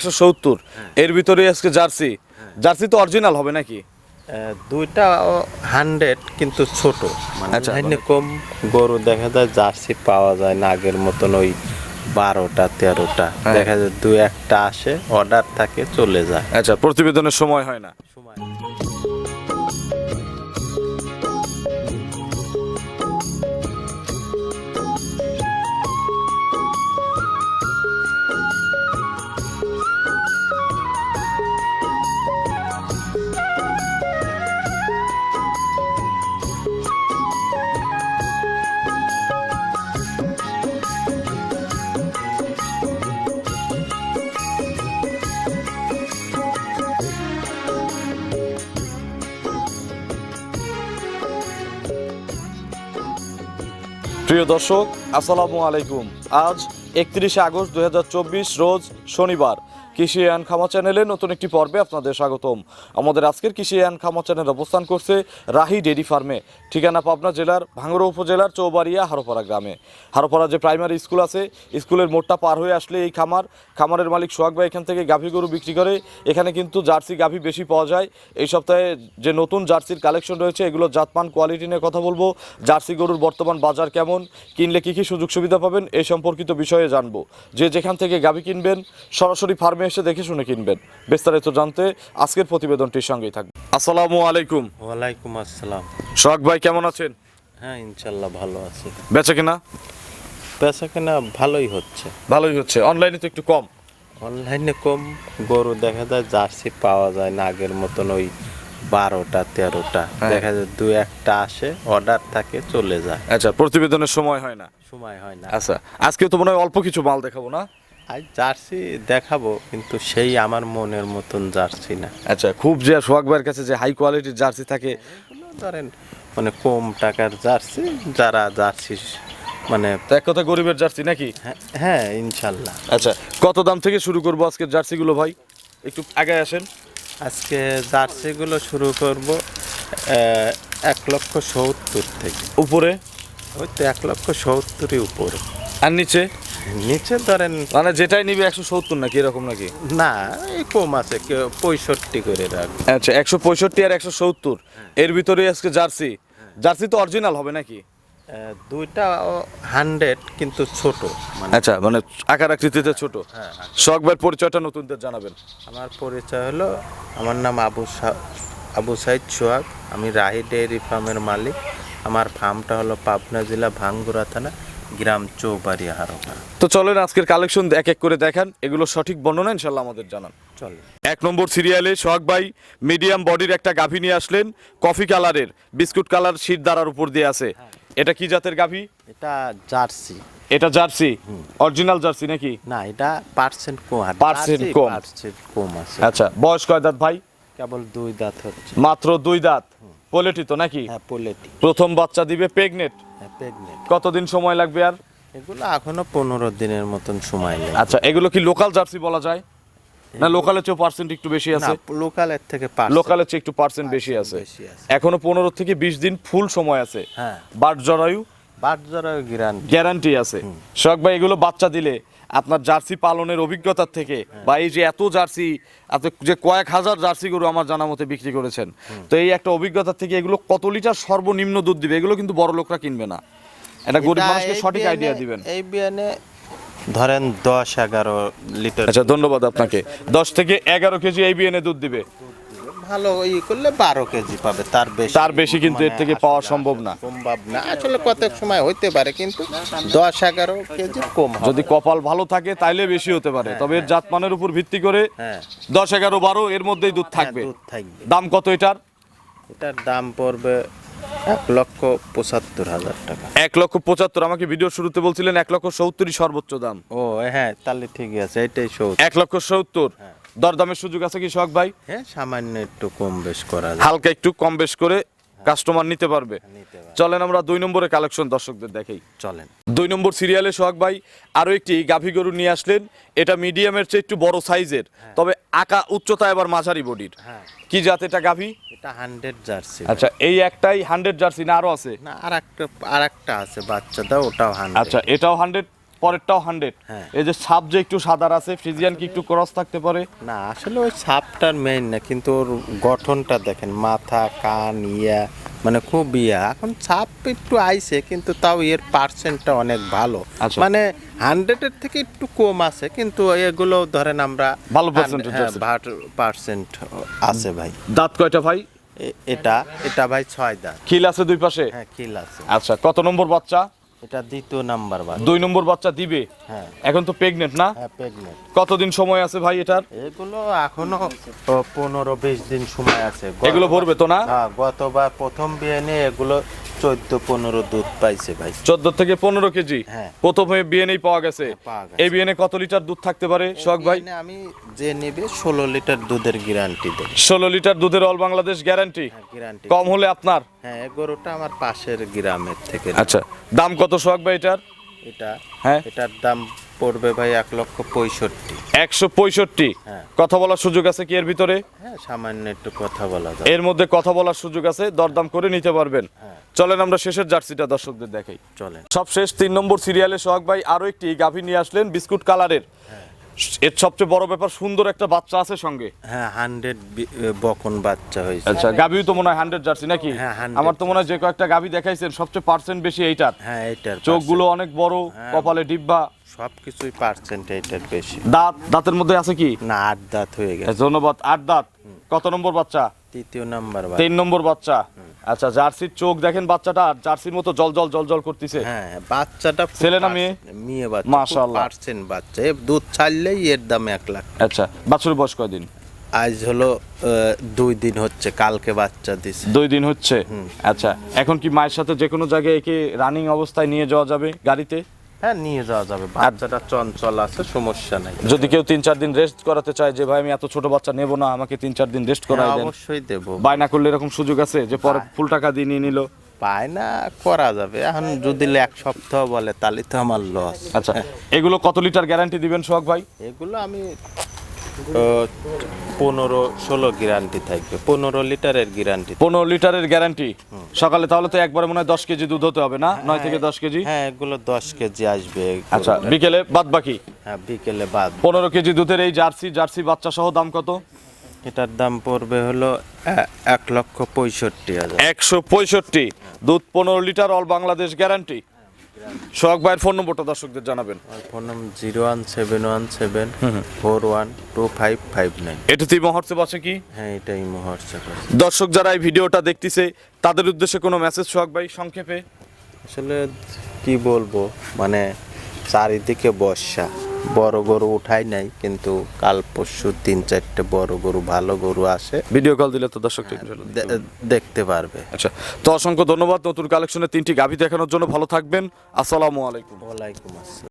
একশো সত্তর। এর ভিতরে আজকে জার্সি। জার্সি তো অরিজিনাল হবে নাকি? দুইটা হান্ড্রেড কিন্তু ছোট। মানে আচ্ছা। কম গরু দেখা যায় জার্সি পাওয়া যায় না আগের মতন ওই বারোটা তেরোটা। হ্যাঁ। দেখা যায় দু একটা আসে অর্ডার থাকে চলে যায়। আচ্ছা প্রতিবেদনের সময় হয় না। প্রিয় দর্শক আসসালামু আলাইকুম। আজ একত্রিশে আগস্ট দু হাজার চব্বিশ রোজ শনিবার। কৃষি অ্যান্ড খামা চ্যানেলে নতুন একটি পর্বে আপনাদের স্বাগতম। আমাদের আজকের কৃষি অ্যান্ড খামা চ্যানেল অবস্থান করছে রাহি ডেরি ফার্মে, ঠিকানা পাবনা জেলার ভাঙ্গড়া উপজেলার চৌবাড়িয়া হারোপাড়া গ্রামে। হারোপাড়া যে প্রাইমারি স্কুল আছে, স্কুলের মোড়টা পার হয়ে আসলে এই খামার, খামারের মালিক সোহাগ ভাই এখান থেকে গাভী গরু বিক্রি করে, এখানে কিন্তু জার্সি গাভী বেশি পাওয়া যায়। এই সপ্তাহে যে নতুন জার্সির কালেকশন রয়েছে, এগুলো জাতমান, কোয়ালিটি নিয়ে কথা বলব, জার্সি গরুর বর্তমান বাজার কেমন, কিনলে কী কী সুযোগ সুবিধা পাবেন এই সম্পর্কিত বিষয়ে জানব। যে যেখান থেকে গাভী কিনবেন, সরাসরি ফার্মে এসে দেখে শুনে কিনবেন। বিস্তারিত জানতে আজকের প্রতিবেদনটির সঙ্গেই থাকবে আসসালামু আলাইকুম। ওয়ালাইকুম আসসালাম। সোহাগ ভাই কেমন আছেন? হ্যাঁ ইনশাল্লাহ ভালো আছে। বেচা কিনা? পেশা কেনা ভালোই হচ্ছে। ভালোই হচ্ছে। অনলাইনে তো একটু কম। অনলাইনে কম গরু দেখা যায় জার্সি পাওয়া যায় না আগের মতন ওই বারোটা তেরোটা। হ্যাঁ। দেখা যায় দু একটা আসে অর্ডার থাকে চলে যায়। আচ্ছা প্রতিবেদনের সময় হয় না? সময় হয় না। আচ্ছা আজকে তো মনে হয় অল্প কিছু মাল দেখাবো না? আজ জার্সি দেখাবো কিন্তু সেই আমার মনের মতন জার্সি না। আচ্ছা খুব যে সোহাগ ভাইয়ের কাছে যে হাই কোয়ালিটির জার্সি থাকে। ধরেন মানে কম টাকার জার্সি যারা জার্সি মানে এক কথা গরিবের জার্সি নাকি? হ্যাঁ- হ্যাঁ ইনশাল্লাহ। আচ্ছা কত দাম থেকে শুরু করব আজকের জার্সিগুলো ভাই? একটু আগে আসেন। আজকে জার্সিগুলো শুরু করব এক লক্ষ সত্তর থেকে। উপরে? ওই তো এক লক্ষ সত্তরই উপরে। আর নিচে? নিচে ধরেন মানে যেটাই নিবে একশো সত্তর নাকি এরকম নাকি? না এই কম আছে পঁয়ষট্টি করে রাখ। আচ্ছা একশো পঁয়ষট্টি আর একশো সত্তর। এর ভিতরে আজকে জার্সি। জার্সি তো অরিজিনাল হবে নাকি? দুইটা হান্ড্রেড কিন্তু ছোট মানে আচ্ছা মানে আকার আকৃতিতে ছোট। হ্যাঁ, ভাইয়ের পরিচয়টা নতুনদের জানাবেন। আমার পরিচয় হলো আমার নাম আবু আবু সাইদ সোহাগ আমি রাহি ডেয়ারি ফার্মের মালিক। আমার ফার্মটা হলো পাবনা জেলা ভাঙ্গুরা থানা। গ্রাম চৌবাড়ি হারোপা তো চলেন আজকের কালেকশন এক এক করে দেখান। এগুলো সঠিক বর্ণনা ইনশাল্লাহ আমাদের জানান। চলে এক নম্বর সিরিয়ালে সোহাগ ভাই মিডিয়াম বডির একটা গাভী নিয়ে আসলেন। কফি কালারের বিস্কুট কালার শীত দ্বারার উপর দিয়ে আছে। এটা কি জাতের গাভী? এটা জার্সি। এটা জার্সি? অরিজিনাল জার্সি নাকি? না এটা পার্সেন্ট কম। পার্সেন্ট কম আছে। আচ্ছা বয়স কয় দাঁত ভাই? কেবল দুই দাঁত হচ্ছে। মাত্র দুই দাঁত। পোলেটি তো নাকি? হ্যাঁ পোলেটি প্রথম বাচ্চা দিবে প্রেগনেট হ্যাঁ প্রেগনেন্ট কতদিন সময় লাগবে আর? এগুলো এখনও পনেরো দিনের মতন সময় নেই। আচ্ছা এগুলো কি লোকাল জার্সি বলা যায়? না লোকালের চেয়ে পার্সেন্ট একটু বেশি আছে? লোকালের থেকে লোকালের চেয়ে একটু পার্সেন্ট বেশি আছে। এখনও পনেরো থেকে বিশ দিন ফুল সময় আছে। হ্যাঁ। বাট জরায়ু বাট জরা গিরান গ্যারান্টি আছে শখ ভাই এগুলো বাচ্চা দিলে আপনার জার্সি পালনের অভিজ্ঞতার থেকে বা এই যে এত জার্সি এত যে কয়েক হাজার জার্সি গরু আমার জানা মতে বিক্রি করেছেন। তো এই একটা অভিজ্ঞতা থেকে এগুলো কত লিটার সর্বনিম্ন দুধ দিবে? এগুলো কিন্তু বড় লোকরা কিনবে না। এটা গরিব মানুষকে সঠিক আইডিয়া দিবেন। এই বিয়ানে ধরেন দশ এগারো লিটার আচ্ছা ধন্যবাদ আপনাকে। দশ থেকে এগারো কেজি এই বিএনএ দুধ দিবে। ভালো ই করলে বারো কেজি পাবে তার বেশি তার বেশি কিন্তু এর থেকে পাওয়া সম্ভব না। সম্ভব না। আসলে কত সময় হইতে পারে কিন্তু দশ এগারো কেজি কম হবে। যদি কপাল ভালো থাকে তাইলে বেশি হতে পারে। তবে এর জাতমানের উপর ভিত্তি করে হ্যাঁ। দশ এগারো বারো এর মধ্যেই দুধ থাকবে। হ্যাঁ, দুধ থাকবে। দাম কত এটার? এটার দাম পড়বে এক লক্ষ পঁচাত্তর হাজার টাকা। এক লক্ষ পঁচাত্তর আমাকে ভিডিও শুরুতে বলছিলেন এক লক্ষ সত্তরই সর্বোচ্চ দাম। ও হ্যাঁ তাহলে ঠিকই আছে এটাই সৌ এক লক্ষ সত্তর? দরদামের সুযোগ আছে কি সোহাগ ভাই? হ্যাঁ সামান্য একটু কম বেশ করা যায়। হালকা একটু কম বেশ করে কাস্টমার নিতে পারবে। চলেন আমরা দুই নম্বরে কালেকশন দর্শকদের দেখাই। চলেন। দুই নম্বর সিরিয়ালে সোহাগ ভাই আরও একটি গাভী গরু নিয়ে আসলেন। এটা মিডিয়ামের চেয়ে একটু বড় সাইজের তবে আকা উচ্চতা এবার মাঝারি বডির হ্যাঁ। কি জাত এটা গাভী? এটা হান্ড্রেড জার্সি আচ্ছা এই একটাই হান্ড্রেড জার্সি না আরও আছে? না আর একটা আর একটা আছে বাচ্চাটা ওটাও হান্ড্রেড আচ্ছা এটাও হান্ড্রেড পরেরটাও হান্ড্রেড হ্যাঁ। এই যে সাপ যে একটু সাদার আছে ফ্রিজিয়ান কি একটু ক্রস থাকতে পারে? না আসলে ওই সাপটার মেইন না কিন্তু ওর গঠনটা দেখেন মাথা কান ইয়া মানে খুব ইয়া। এখন সাপ একটু আইছে কিন্তু তাও এর পার্সেন্টটা অনেক ভালো। আচ্ছা। মানে হান্ড্রেডের থেকে একটু কম আছে কিন্তু এগুলো ধরেন আমরা ভালো। পার্সেন্ট আছে ভাই। দাঁত কয়টা ভাই? এটা এটা ভাই ছয় দাঁত। খিল আছে দুই পাশে? হ্যাঁ কিল আছে। আচ্ছা কত নম্বর বাচ্চা? এটা দ্বিতীয় নাম্বার ভাই দুই নম্বর বাচ্চা দিবে? হ্যাঁ। এখন তো প্রেগনেন্ট না? হ্যাঁ প্রেগনেন্ট কতদিন সময় আছে ভাই এটার? এগুলো এখনও পনেরো বিশ দিন সময় আছে। এগুলো ভরবে তো না? হ্যাঁ গতবার প্রথম বিয়ে নিয়ে এগুলো চোদ্দ পনেরো দুধ পাইছে ভাই। চোদ্দ থেকে পনেরো কেজি? হ্যাঁ। প্রথমে বিএনএ পাওয়া গেছে। এই বিএনএ কত লিটার দুধ থাকতে পারে সোহাগ ভাই? আমি যে নেবে ষোলো লিটার দুধের গ্যারান্টি দেব। ষোলো লিটার দুধের অল বাংলাদেশ গ্যারান্টি গ্যারান্টি কম হলে আপনার? হ্যাঁ এগারোটা আমার পাশের গ্রামের থেকে আচ্ছা দাম কত সোহাগ ভাই এটার? এটা হ্যাঁ? এটার দাম পড়বে ভাই এক লক্ষ পঁয়ষট্টি। একশো পঁয়ষট্টি? হ্যাঁ। কথা বলার সুযোগ আছে কি এর ভিতরে? হ্যাঁ সামান্য একটু কথা বলা যায়। এর মধ্যে কথা বলার সুযোগ আছে দরদাম করে নিতে পারবেন। হ্যাঁ। চলেন আমরা শেষের জার্সিটা দর্শকদের দেখাই। চলেন। সবশেষ তিন নম্বর সিরিয়ালে সোহাগ ভাই আরও একটি গাভী নিয়ে আসলেন বিস্কুট কালারের। এর সবচেয়ে বড় ব্যাপার সুন্দর একটা বাচ্চা আছে সঙ্গে। হ্যাঁ হান্ড্রেড বকন বাচ্চা হয়েছে। আচ্ছা গাভীও তো মনে হয় হান্ড্রেড জার্সি নাকি? হ্যাঁ, 100 আমার তো মনে হয় যে কয়েকটা গাভী দেখাইছেন সবচেয়ে পার্সেন্ট বেশি এইটার। হ্যাঁ এটার চোখগুলো অনেক বড় কপালে ডিব্বা। সব কিছুই পার্সেন্ট এটার বেশি। দাঁত দাঁতের মধ্যে আছে কি? না আট দাঁত হয়ে গেছে। ধন্যবাদ আট দাঁত। কত নম্বর বাচ্চা? তৃতীয় নাম্বার তিন নম্বর বাচ্চা। আচ্ছা জার্সির চোখ দেখেন বাচ্চাটা আর জার্সির মতো জল জল জল জল করতেছে। হ্যাঁ বাচ্চাটা ছেলে না মেয়ে? মেয়ে বাচ্চা মাশাআল্লাহ। পার্সেন্ট বাচ্চা। দুধ ছাড়লেই এর দাম এক লাখ আচ্ছা বাছুরের বয়স কয়দিন? আজ হলো দুই দিন হচ্ছে কালকে বাচ্চা দিছে। দুই দিন হচ্ছে? আচ্ছা এখন কি মায়ের সাথে যে কোনো জায়গায় একে রানিং অবস্থায় নিয়ে যাওয়া যাবে গাড়িতে? হ্যাঁ নিয়ে যাওয়া যাবে। বাচ্চাটা চঞ্চল আছে সমস্যা নাই। যদি কেউ তিন চার দিন রেস্ট করাতে চায় যে ভাই আমি এত ছোট বাচ্চা নেব না আমাকে তিন চার দিন রেস্ট করাই হ্যাঁ, দেন। অবশ্যই দেবো। বায়না করলে এরকম সুযোগ আছে যে পরে ফুল টাকা দিয়ে নিয়ে নিল? বায়না করা যাবে। এখন যদি এক সপ্তাহ বলে তাহলে তো আমার লস আচ্ছা এগুলো কত লিটার গ্যারান্টি দিবেন সোহাগ ভাই? এগুলো আমি পনেরো ষোলো গ্যারান্টি থাকবে। পনেরো লিটারের গ্যারান্টি পনেরো লিটারের গ্যারান্টি সকালে তাহলে তো একবারে মনে হয় দশ কেজি দুধ হতে হবে না? নয় থেকে দশ কেজি? হ্যাঁ এগুলো দশ কেজি আসবে। আচ্ছা বিকেলে বাদ বাকি? হ্যাঁ বিকেলে বাদ। পনেরো কেজি দুধের এই জার্সি জার্সি বাচ্চা সহ দাম কত? এটার দাম পড়বে হলো এক লক্ষ পঁয়ষট্টি হাজার। একশো পঁয়ষট্টি। দুধ পনেরো litre all Bangladesh guarantee Sohag ভাইয়ের ফোন নম্বরটা দর্শকদের জানাবেন। Phone number zero one seven one seven four one two five five nine. এটাতেই মহর্ষে আছে কি? হ্যাঁ এটাই মহর্ষে দর্শক যারা এই ভিডিওটা দেখতেছে তাদের উদ্দেশ্যে কোনো মেসেজ সোহাগ ভাই সংক্ষেপে? আসলে কি বলব মানে চারিদিকে বর্ষা। বড় গরু উঠাই নাই কিন্তু কাল পরশু তিন চারটে বড় গরু ভালো গরু আসে। ভিডিও কল দিলে তো দর্শক। দে- দেখতে পারবে। আচ্ছা তো অসংখ্য ধন্যবাদ নতুন কালেকশনের তিনটি গাভী দেখানোর জন্য ভালো থাকবেন। আসসালামু আলাইকুম। ওয়ালাইকুম আসসালাম।